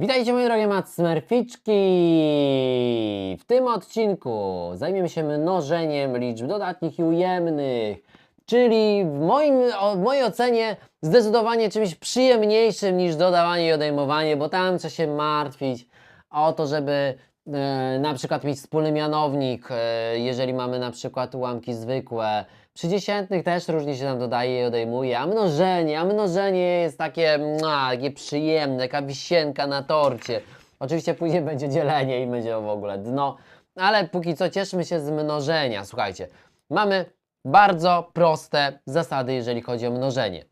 Witajcie moje drogie Matsmerficzki! W tym odcinku zajmiemy się mnożeniem liczb dodatnich i ujemnych, czyli w, moim, w mojej ocenie zdecydowanie czymś przyjemniejszym niż dodawanie i odejmowanie, bo tam trzeba się martwić o to, żeby na przykład mieć wspólny mianownik, e, jeżeli mamy na przykład ułamki zwykłe. Przy dziesiętnych też różnie się tam dodaje i odejmuje, a mnożenie, a mnożenie jest takie, mua, takie przyjemne, taka wisienka na torcie. Oczywiście później będzie dzielenie i będzie w ogóle dno, ale póki co cieszmy się z mnożenia. Słuchajcie, mamy bardzo proste zasady, jeżeli chodzi o mnożenie.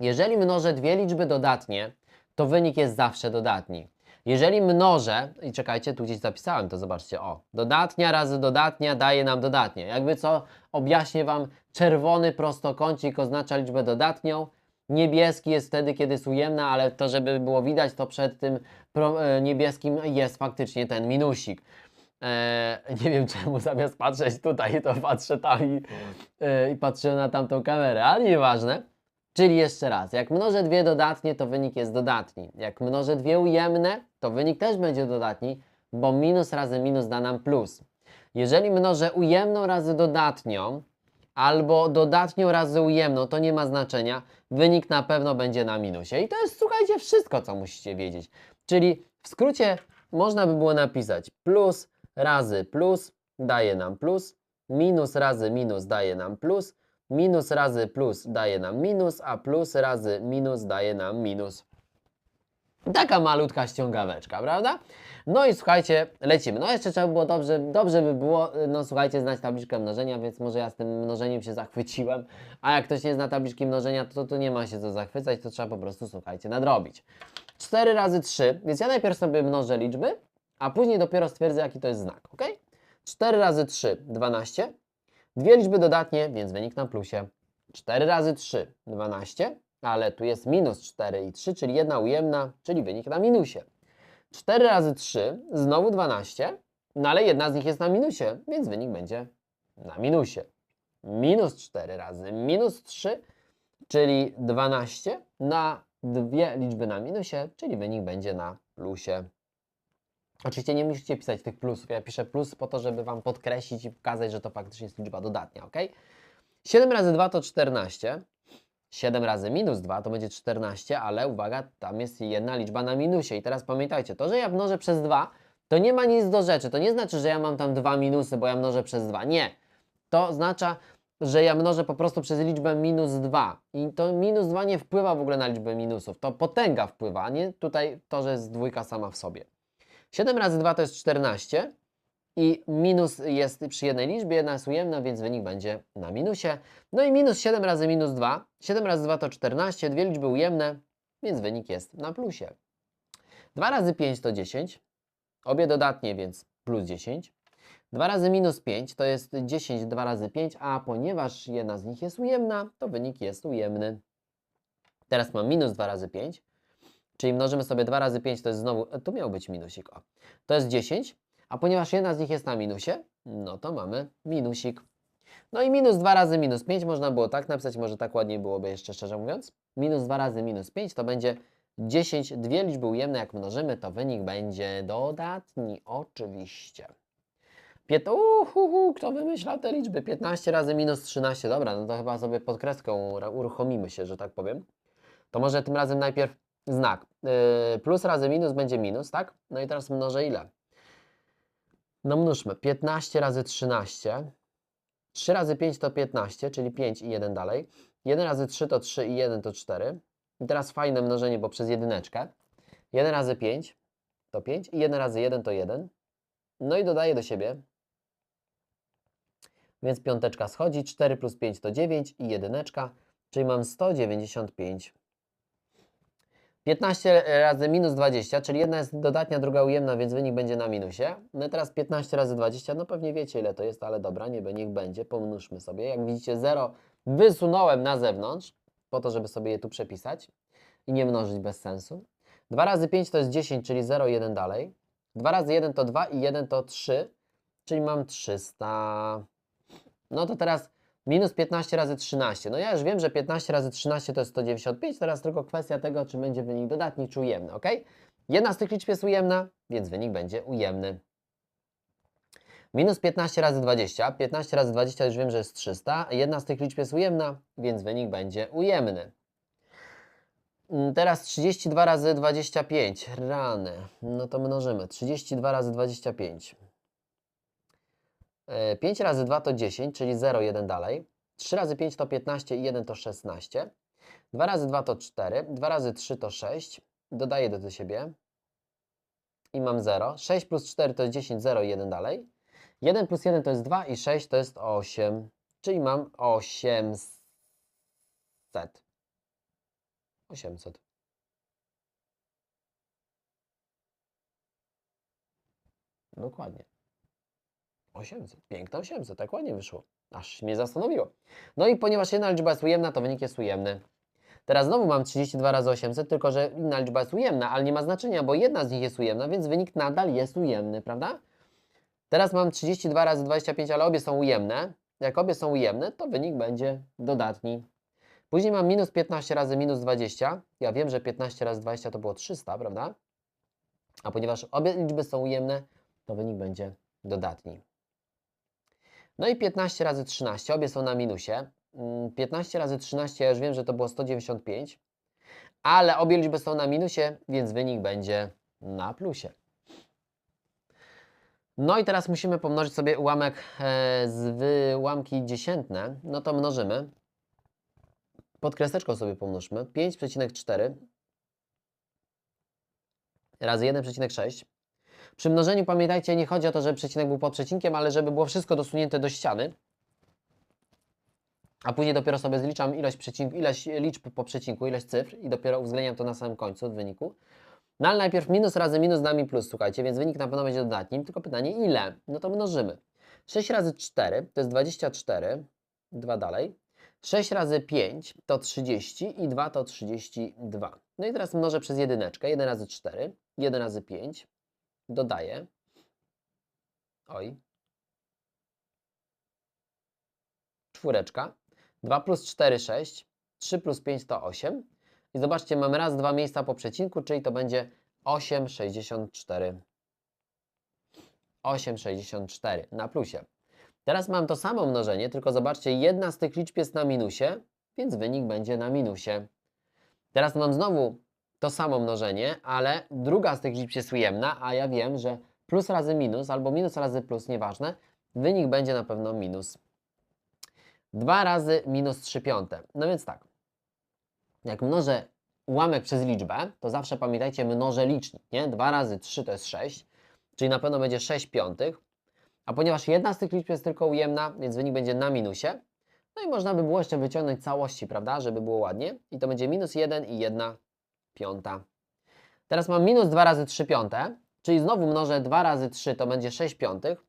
Jeżeli mnożę dwie liczby dodatnie, to wynik jest zawsze dodatni. Jeżeli mnożę, i czekajcie, tu gdzieś zapisałem to, zobaczcie, o, dodatnia razy dodatnia daje nam dodatnie. Jakby co, objaśnię Wam, czerwony prostokącik oznacza liczbę dodatnią, niebieski jest wtedy, kiedy jest ujemna, ale to, żeby było widać, to przed tym e, niebieskim jest faktycznie ten minusik. E, nie wiem czemu zamiast patrzeć tutaj, to patrzę tam i, e, i patrzę na tamtą kamerę, ale nieważne. Czyli jeszcze raz, jak mnożę dwie dodatnie, to wynik jest dodatni. Jak mnożę dwie ujemne, to wynik też będzie dodatni, bo minus razy minus da nam plus. Jeżeli mnożę ujemną razy dodatnią, albo dodatnią razy ujemną, to nie ma znaczenia. Wynik na pewno będzie na minusie. I to jest, słuchajcie, wszystko, co musicie wiedzieć. Czyli w skrócie można by było napisać plus razy plus daje nam plus, minus razy minus daje nam plus, minus razy plus daje nam minus, a plus razy minus daje nam minus. Taka malutka ściągaweczka, prawda? No i słuchajcie, lecimy. No jeszcze trzeba by było dobrze, dobrze by było, no słuchajcie, znać tabliczkę mnożenia, więc może ja z tym mnożeniem się zachwyciłem, a jak ktoś nie zna tabliczki mnożenia, to tu nie ma się co zachwycać, to trzeba po prostu, słuchajcie, nadrobić. 4 razy 3, więc ja najpierw sobie mnożę liczby, a później dopiero stwierdzę, jaki to jest znak, ok? 4 razy 3, 12. Dwie liczby dodatnie, więc wynik na plusie. 4 razy 3, 12, ale tu jest minus 4 i 3, czyli jedna ujemna, czyli wynik na minusie. 4 razy 3, znowu 12, no ale jedna z nich jest na minusie, więc wynik będzie na minusie. Minus 4 razy minus 3, czyli 12 na dwie liczby na minusie, czyli wynik będzie na plusie. Oczywiście nie musicie pisać tych plusów. Ja piszę plus po to, żeby Wam podkreślić i pokazać, że to faktycznie jest liczba dodatnia, ok? 7 razy 2 to 14. 7 razy minus 2 to będzie 14, ale uwaga, tam jest jedna liczba na minusie. I teraz pamiętajcie, to, że ja mnożę przez 2, to nie ma nic do rzeczy. To nie znaczy, że ja mam tam dwa minusy, bo ja mnożę przez 2. Nie. To oznacza, że ja mnożę po prostu przez liczbę minus 2. I to minus 2 nie wpływa w ogóle na liczbę minusów. To potęga wpływa, nie tutaj to, że jest dwójka sama w sobie. 7 razy 2 to jest 14 i minus jest przy jednej liczbie, jedna jest ujemna, więc wynik będzie na minusie. No i minus 7 razy minus 2. 7 razy 2 to 14, dwie liczby ujemne, więc wynik jest na plusie. 2 razy 5 to 10, obie dodatnie, więc plus 10. 2 razy minus 5 to jest 10, 2 razy 5, a ponieważ jedna z nich jest ujemna, to wynik jest ujemny. Teraz mam minus 2 razy 5, czyli mnożymy sobie 2 razy 5, to jest znowu, tu miał być minusik, o. To jest 10, a ponieważ jedna z nich jest na minusie, no to mamy minusik. No i minus 2 razy minus 5 można było tak napisać, może tak ładniej byłoby jeszcze szczerze mówiąc. Minus 2 razy minus 5 to będzie 10, dwie liczby ujemne jak mnożymy, to wynik będzie dodatni, oczywiście. Pięt... Uhuhu, kto wymyślał te liczby? 15 razy minus 13, dobra, no to chyba sobie pod kreską uruchomimy się, że tak powiem. To może tym razem najpierw znak. Yy, plus razy minus będzie minus, tak? No i teraz mnożę ile? No mnóżmy. 15 razy 13. 3 razy 5 to 15, czyli 5 i 1 dalej. 1 razy 3 to 3 i 1 to 4. I teraz fajne mnożenie, bo przez jedyneczkę. 1 razy 5 to 5 i 1 razy 1 to 1. No i dodaję do siebie. Więc piąteczka schodzi. 4 plus 5 to 9 i jedyneczka, czyli mam 195 15 razy minus 20, czyli jedna jest dodatnia, druga ujemna, więc wynik będzie na minusie. No i teraz 15 razy 20, no pewnie wiecie ile to jest, ale dobra, nie, niech będzie, pomnóżmy sobie. Jak widzicie 0 wysunąłem na zewnątrz, po to, żeby sobie je tu przepisać i nie mnożyć bez sensu. 2 razy 5 to jest 10, czyli 0, 1 dalej. 2 razy 1 to 2 i 1 to 3, czyli mam 300. No to teraz Minus 15 razy 13. No ja już wiem, że 15 razy 13 to jest 195, teraz tylko kwestia tego, czy będzie wynik dodatni, czy ujemny, ok? Jedna z tych liczb jest ujemna, więc wynik będzie ujemny. Minus 15 razy 20. 15 razy 20 już wiem, że jest 300. Jedna z tych liczb jest ujemna, więc wynik będzie ujemny. Mm, Teraz 32 razy 25. Rany. No to mnożymy. 32 razy 25. 5 razy 2 to 10, czyli 0, 1 dalej. 3 razy 5 to 15 i 1 to 16. 2 razy 2 to 4. 2 razy 3 to 6. Dodaję do siebie. I mam 0. 6 plus 4 to jest 10, 0 i 1 dalej. 1 plus 1 to jest 2 i 6 to jest 8. Czyli mam 800. 800. Dokładnie. 800. Piękne 800. Tak ładnie wyszło. Aż mnie zastanowiło. No i ponieważ jedna liczba jest ujemna, to wynik jest ujemny. Teraz znowu mam 32 razy 800, tylko że inna liczba jest ujemna, ale nie ma znaczenia, bo jedna z nich jest ujemna, więc wynik nadal jest ujemny, prawda? Teraz mam 32 razy 25, ale obie są ujemne. Jak obie są ujemne, to wynik będzie dodatni. Później mam minus 15 razy minus 20. Ja wiem, że 15 razy 20 to było 300, prawda? A ponieważ obie liczby są ujemne, to wynik będzie dodatni. No i 15 razy 13, obie są na minusie. Mm, 15 razy 13, ja już wiem, że to było 195, ale obie liczby są na minusie, więc wynik będzie na plusie. No i teraz musimy pomnożyć sobie ułamek e, z wyłamki dziesiętne. No to mnożymy. Pod kreseczką sobie pomnóżmy. 5,4 razy 1,6. Przy mnożeniu pamiętajcie, nie chodzi o to, żeby przecinek był pod przecinkiem, ale żeby było wszystko dosunięte do ściany. A później dopiero sobie zliczam ilość, przecinku, ilość liczb po przecinku, ilość cyfr i dopiero uwzględniam to na samym końcu od wyniku. No ale najpierw minus razy minus da mi plus, słuchajcie, więc wynik na pewno będzie dodatnim, tylko pytanie ile? No to mnożymy. 6 razy 4 to jest 24, 2 dalej. 6 razy 5 to 30 i 2 to 32. No i teraz mnożę przez jedyneczkę. 1 razy 4, 1 razy 5, dodaję. Oj. Czwóreczka. 2 plus 4, 6. 3 plus 5 to 8. I zobaczcie, mamy raz, dwa miejsca po przecinku, czyli to będzie 8,64. 8,64 na plusie. Teraz mam to samo mnożenie, tylko zobaczcie, jedna z tych liczb jest na minusie, więc wynik będzie na minusie. Teraz mam znowu to samo mnożenie, ale druga z tych liczb jest ujemna, a ja wiem, że plus razy minus albo minus razy plus, nieważne, wynik będzie na pewno minus. 2 razy minus 3 piąte. No więc tak, jak mnożę ułamek przez liczbę, to zawsze pamiętajcie, mnożę licznik, nie? 2 razy 3 to jest 6, czyli na pewno będzie 6 piątych, a ponieważ jedna z tych liczb jest tylko ujemna, więc wynik będzie na minusie, no i można by było jeszcze wyciągnąć całości, prawda, żeby było ładnie. I to będzie minus 1 i 1 piąta. Teraz mam minus 2 razy 3 piąte, czyli znowu mnożę 2 razy 3, to będzie 6 piątych.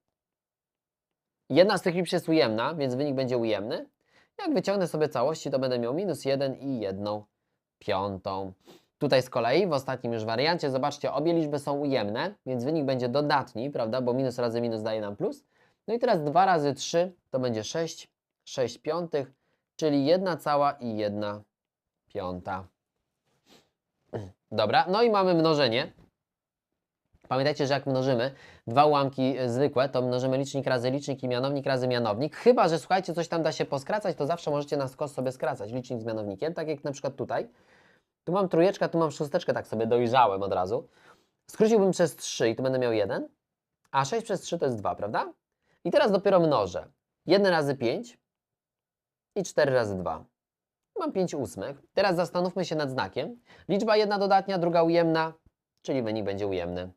Jedna z tych liczb jest ujemna, więc wynik będzie ujemny. Jak wyciągnę sobie całości, to będę miał minus 1 i 1 piątą. Tutaj z kolei w ostatnim już wariancie, zobaczcie, obie liczby są ujemne, więc wynik będzie dodatni, prawda, bo minus razy minus daje nam plus. No i teraz 2 razy 3 to będzie 6, 6 piątych, czyli 1 cała i 1 piąta. Dobra, no i mamy mnożenie. Pamiętajcie, że jak mnożymy dwa ułamki e, zwykłe, to mnożymy licznik razy licznik i mianownik razy mianownik. Chyba, że słuchajcie, coś tam da się poskracać, to zawsze możecie na skos sobie skracać licznik z mianownikiem, tak jak na przykład tutaj. Tu mam trójeczkę, tu mam szósteczkę, tak sobie dojrzałem od razu. Skróciłbym przez 3 i tu będę miał 1, a 6 przez 3 to jest 2, prawda? I teraz dopiero mnożę. 1 razy 5 i 4 razy 2. Mam 5 ósmych. Teraz zastanówmy się nad znakiem. Liczba jedna dodatnia, druga ujemna, czyli wynik będzie ujemny.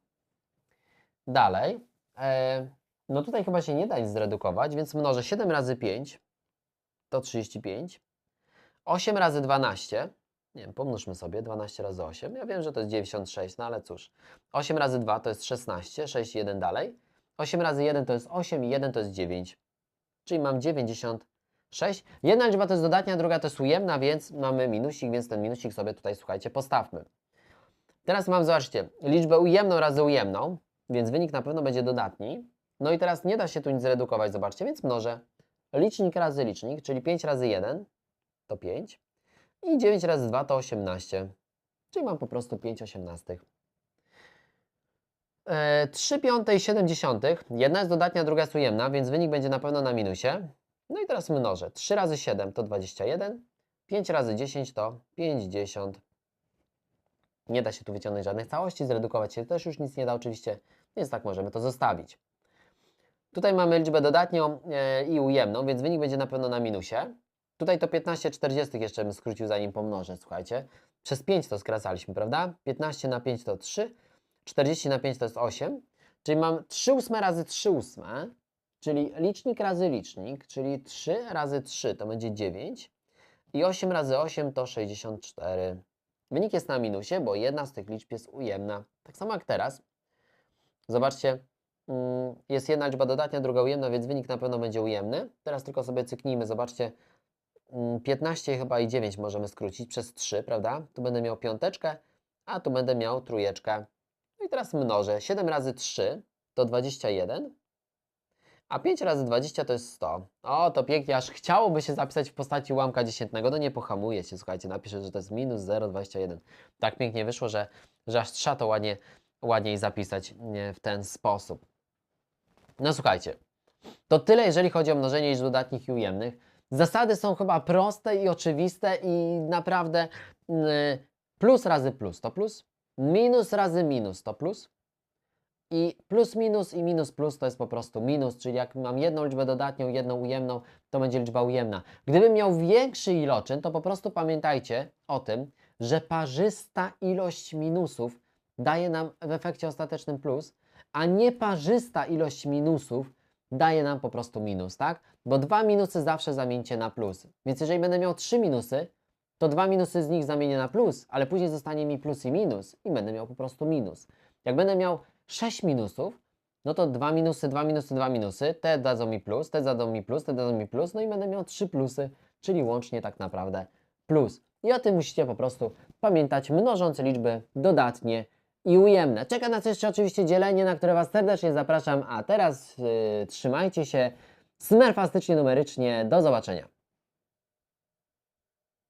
Dalej. E, no tutaj chyba się nie da nic zredukować, więc mnożę 7 razy 5 to 35. 8 razy 12, nie wiem, pomnóżmy sobie, 12 razy 8. Ja wiem, że to jest 96, no ale cóż. 8 razy 2 to jest 16, 6 i 1 dalej. 8 razy 1 to jest 8 i 1 to jest 9. Czyli mam 96. Jedna liczba to jest dodatnia, druga to jest ujemna, więc mamy minusik, więc ten minusik sobie tutaj, słuchajcie, postawmy. Teraz mam, zobaczcie, liczbę ujemną razy ujemną, więc wynik na pewno będzie dodatni. No i teraz nie da się tu nic zredukować, zobaczcie, więc mnożę licznik razy licznik, czyli 5 razy 1 to 5 i 9 razy 2 to 18, czyli mam po prostu 5 osiemnastych. E, 3 piąte i 7 dziesiątych. Jedna jest dodatnia, druga jest ujemna, więc wynik będzie na pewno na minusie. No i teraz mnożę. 3 razy 7 to 21. 5 razy 10 to 50. Nie da się tu wyciągnąć żadnych całości, zredukować się też już nic nie da oczywiście, więc tak możemy to zostawić. Tutaj mamy liczbę dodatnią e, i ujemną, więc wynik będzie na pewno na minusie. Tutaj to 15 40 jeszcze bym skrócił zanim pomnożę, słuchajcie. Przez 5 to skracaliśmy, prawda? 15 na 5 to 3, 40 na 5 to jest 8, czyli mam 3 ósme razy 3 ósme, czyli licznik razy licznik, czyli 3 razy 3 to będzie 9 i 8 razy 8 to 64. Wynik jest na minusie, bo jedna z tych liczb jest ujemna. Tak samo jak teraz. Zobaczcie, mm, jest jedna liczba dodatnia, druga ujemna, więc wynik na pewno będzie ujemny. Teraz tylko sobie cyknijmy, zobaczcie, mm, 15 chyba i 9 możemy skrócić przez 3, prawda? Tu będę miał piąteczkę, a tu będę miał trójeczkę. No i teraz mnożę. 7 razy 3 to 21, a 5 razy 20 to jest 100. O, to pięknie, aż chciałoby się zapisać w postaci ułamka dziesiętnego. No nie pohamuje się, słuchajcie, napiszę, że to jest minus 0,21. Tak pięknie wyszło, że, że aż trzeba to ładnie, ładniej zapisać w ten sposób. No słuchajcie, to tyle, jeżeli chodzi o mnożenie liczb dodatnich i ujemnych. Zasady są chyba proste i oczywiste i naprawdę mm, plus razy plus to plus, minus razy minus to plus i plus minus i minus plus to jest po prostu minus, czyli jak mam jedną liczbę dodatnią, jedną ujemną, to będzie liczba ujemna. Gdybym miał większy iloczyn, to po prostu pamiętajcie o tym, że parzysta ilość minusów daje nam w efekcie ostatecznym plus, a nieparzysta ilość minusów daje nam po prostu minus, tak? Bo dwa minusy zawsze zamieńcie na plus. Więc jeżeli będę miał trzy minusy, to dwa minusy z nich zamienię na plus, ale później zostanie mi plus i minus i będę miał po prostu minus. Jak będę miał 6 minusów, no to dwa minusy, dwa minusy, dwa minusy, te dadzą mi plus, te dadzą mi plus, te dadzą mi plus, no i będę miał trzy plusy, czyli łącznie tak naprawdę plus. I o tym musicie po prostu pamiętać, mnożąc liczby dodatnie i ujemne. Czeka nas jeszcze oczywiście dzielenie, na które Was serdecznie zapraszam, a teraz yy, trzymajcie się smerfastycznie numerycznie. Do zobaczenia.